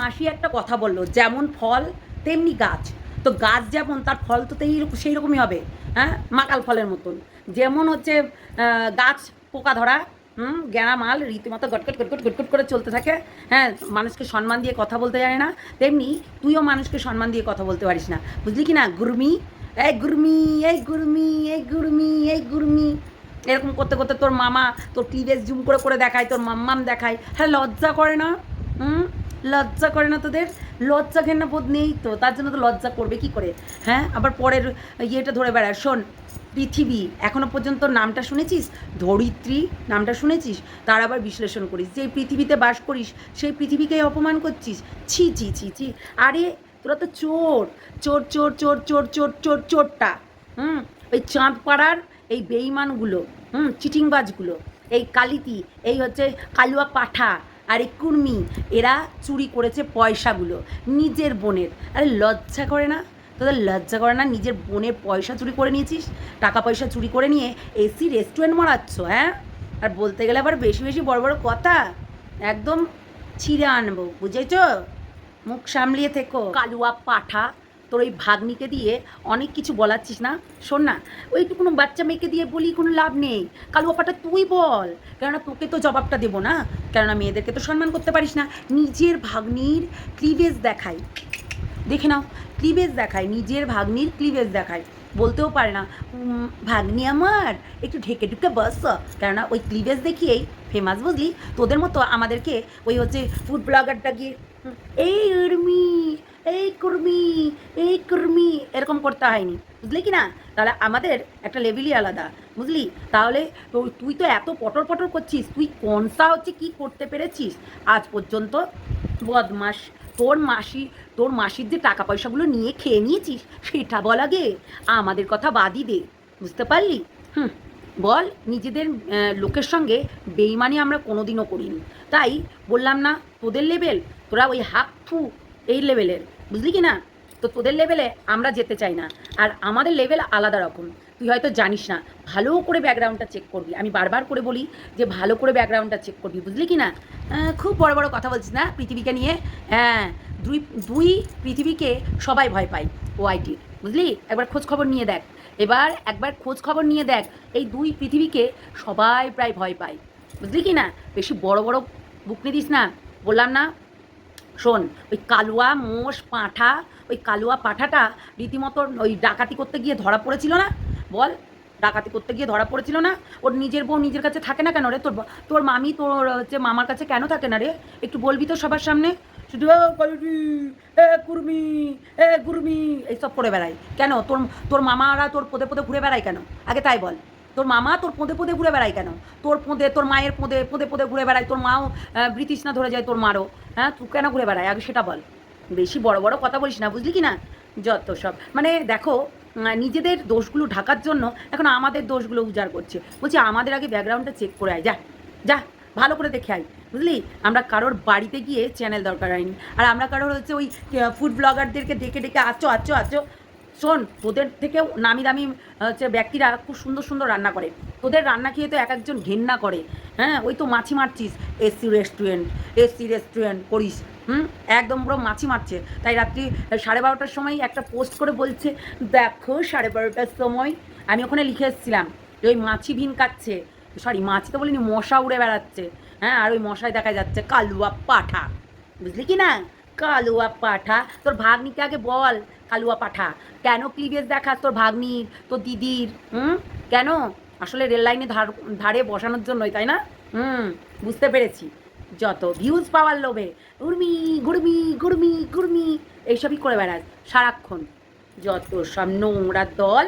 মাসি একটা কথা বলল, যেমন ফল, তেমনি গাছ। তো গাছ যেমন, তার ফল তো তেই সেই রকমই হবে হ্যাঁ? মাকাল ফলের মতন। যেমন হচ্ছে গাছ পোকা ধরা, হুম? গ্যাঁড়া মাল রীতিমতো গটগট গটগট গটগট করে চলতে থাকে হ্যাঁ? মানুষকে সম্মান দিয়ে কথা বলতে জানে না। তেমনি তুইও মানুষকে সম্মান দিয়ে কথা বলতে পারিস না। বুঝলি কি না? গুরমি, এই গুরমি এই গুরমি এই গুরমি এই গুরমি। এরকম করতে করতে তোর মামা তোর ক্লিভেজ জুম করে করে দেখায়, তোর মাম্মাম দেখায়। হ্যাঁ লজ্জা করে না? হুম? লজ্জা করে না তোদের? লজ্জা ঘেন্না বোধ নেই তো? তার জন্য তো লজ্জা করবে কি করে? হ্যাঁ? আবার পরের ইয়েটা ধরে বেড়ায়। শোন, পৃথিবী, এখনও পর্যন্ত নামটা শুনেছিস? ধরিত্রী, নামটা শুনেছিস? তার আবার বিশ্লেষণ করিস। যে পৃথিবীতে বাস করিস, সেই পৃথিবীকে অপমান করছিস? ছি ছি ছি ছি। আরে, তোরা তো চোর। চোর চোর চোর চোর চোর চোর, চোরটা। হুম? ওই চাঁদ পাড়ার এই বেইমানগুলো, হুম? চিটিংবাজগুলো। এই কালিতি, এই হচ্ছে কালুয়া পাঠা। আর কুর্মি, এরা চুরি করেছে পয়সাগুলো, নিজের বোনের। আরে লজ্জা করে না? তোদের লজ্জা করে না? নিজের বোনের পয়সা চুরি করে নিয়েছিস? টাকা পয়সা চুরি করে নিয়ে এসি রেস্টুরেন্ট মারাচ্ছ হ্যাঁ? আর বলতে গেলে আবার বেশি বেশি বড় বড় কথা। একদম ছিঁড়ে আনব, বুঝেছ? মুখ সামলিয়ে থেকো। কালুয়া পাঠা তোর ওই ভাগ্নিকে দিয়ে অনেক কিছু বলাচ্ছিস না? শোন না, ওই ওইটু কোনো বাচ্চা মেয়েকে দিয়ে বলি কোনো লাভ নেই। কালুয়া পাঠা তুই বল। কেননা তোকে তো জবাবটা দেবো না। কেননা মেয়েদেরকে তো সম্মান করতে পারিস না। নিজের ভাগ্নির ক্লিভেজ দেখাই। দেখে নাও ক্লিভেজ দেখায় নিজের ভাগ্নির ক্লিভেজ দেখায় বলতেও পারে না ভাগ্নি আমার, একটু ঢেকে ঢুকে বস। কেননা ওই ক্লিভেজ দেখিয়েই ফেমাস বুঝলি? তোদের মতো আমাদেরকে ওই হচ্ছে ফুড ব্লগারটা গিয়ে এই উর্মি, এই কুর্মি এই কুর্মি এরকম করতে হয়নি। বুঝলি কি না? তাহলে আমাদের একটা লেভেলই আলাদা। বুঝলি? তাহলে তুই তো এত পটর পটর করছিস, তুই কনসা হচ্ছে কি করতে পেরেছিস? আজ পর্যন্ত বদমাস, তোর মাসি, তোর মাসির যে টাকা পয়সাগুলো নিয়ে খেয়ে নিয়েছিস, সেটা বল আগে। আমাদের কথা বাদই দে। বুঝতে পারলি? হুম। বল, নিজেদের লোকের সঙ্গে বেইমানি আমরা কোনোদিনও করিনি। তাই বললাম না, তোদের লেভেল, তোরা ওই হাফ ফু এই লেভেলের। বুঝলি কি না? তো তোদের লেভেলে আমরা যেতে চাই না। আর আমাদের লেভেল আলাদা রকম। তুই হয়তো জানিস না, ভালো করে ব্যাকগ্রাউন্ডটা চেক করবি। আমি বারবার করে বলি যে, ভালো করে ব্যাকগ্রাউন্ডটা চেক করবি, বুঝলি কি না? খুব বড় বড় কথা বলছিস না পৃথিবীকে নিয়ে? হ্যাঁ দুই দুই পৃথিবীকে সবাই ভয় পায় ও আইটির বুঝলি? একবার খোঁজ খবর নিয়ে দেখ। এবার একবার খোঁজ খবর নিয়ে দেখ, এই দুই পৃথিবীকে সবাই প্রায় ভয় পায়। বুঝলি কি না? বেশি বড় বড় বুক নিয়ে দিস না। বললাম না, শোন, ওই কালুয়া, মোষ, পাঁঠা ওই কালুয়া পাঠাটা রীতিমতো ওই ডাকাতি করতে গিয়ে ধরা পড়েছিল না? বল ডাকাতি করতে গিয়ে ধরা পড়েছিল না? ওর নিজের বউ নিজের কাছে থাকে না কেন রে? তোর তোর মামি তোর হচ্ছে মামার কাছে কেন থাকে না রে? একটু বলবি তো সবার সামনে? শুধু "এ, কুর্মি এ গুরমি এইসব করে বেড়ায়। কেন? তোর তোর মামারা তোর পদে পদে ঘুরে বেড়ায় কেন? আগে তাই বল। তোর মামা তোর পোঁদে পোঁদে ঘুরে বেড়ায় কেন? তোর পোঁদে তোর মায়ের পোঁদে পোঁদে পোঁদে ঘুরে বেড়ায় তোর মাও ব্রিটিশ না ধরে যায় তোর মারও। হ্যাঁ? তুই কেন ঘুরে বেড়ায়? আগে সেটা বল। বেশি বড় বড় কথা বলিস না, বুঝলি কি না যত সব। মানে দেখো নিজেদের দোষগুলো ঢাকার জন্য এখন আমাদের দোষগুলো উজাড় করছে। বলছি, আমাদের আগে ব্যাকগ্রাউন্ডটা চেক করে আয়, যা যা, ভালো করে দেখে আয়, বুঝলি? আমরা কারোর বাড়িতে গিয়ে চ্যানেল দরকার হয়নি। আর আমরা কারোর হচ্ছে ওই ফুড ব্লগারদেরকে ডেকে ডেকে, আচ্ছো, আচ্ছ, আচ্ছো শোন তোদের থেকেও নামি দামি হচ্ছে ব্যক্তিরা খুব সুন্দর সুন্দর রান্না করে। তোদের রান্না খেয়ে তো এক একজন ঘেন্না করে। হ্যাঁ ওই তো মাছি মারছিস। এসি রেস্টুরেন্ট এসি রেস্টুরেন্ট করিস, হুম? একদম পুরো মাছি মারছে। তাই রাত্রি সাড়ে বারোটার সময় একটা পোস্ট করে বলছে, দেখো সাড়ে বারোটার সময় আমি ওখানে লিখে এসেছিলাম ওই মাছি ভিন কাচ্ছে সরি মাছি তো বলিনি, মশা উড়ে বেড়াচ্ছে। হ্যাঁ আর ওই মশায় দেখা যাচ্ছে কালুয়া পাঠা। বুঝলি কি না? কালুয়া পাঠা। তোর ভাগ্নিকে আগে বল কালুয়া পাঠা। কেন ক্লিভেজ দেখাস তোর ভাগ্নির, তোর দিদির? হুম? কেন? আসলে রেল লাইনে ধার, ধারে বসানোর জন্যই, তাই না? হুম, বুঝতে পেরেছি। যত ভিউজ পাওয়ার লোভে, উর্মি, গুড়মি গুড়মি গুড়মি, এইসবই করে বেড়াস। সারাক্ষণ যত সব নোংরা দল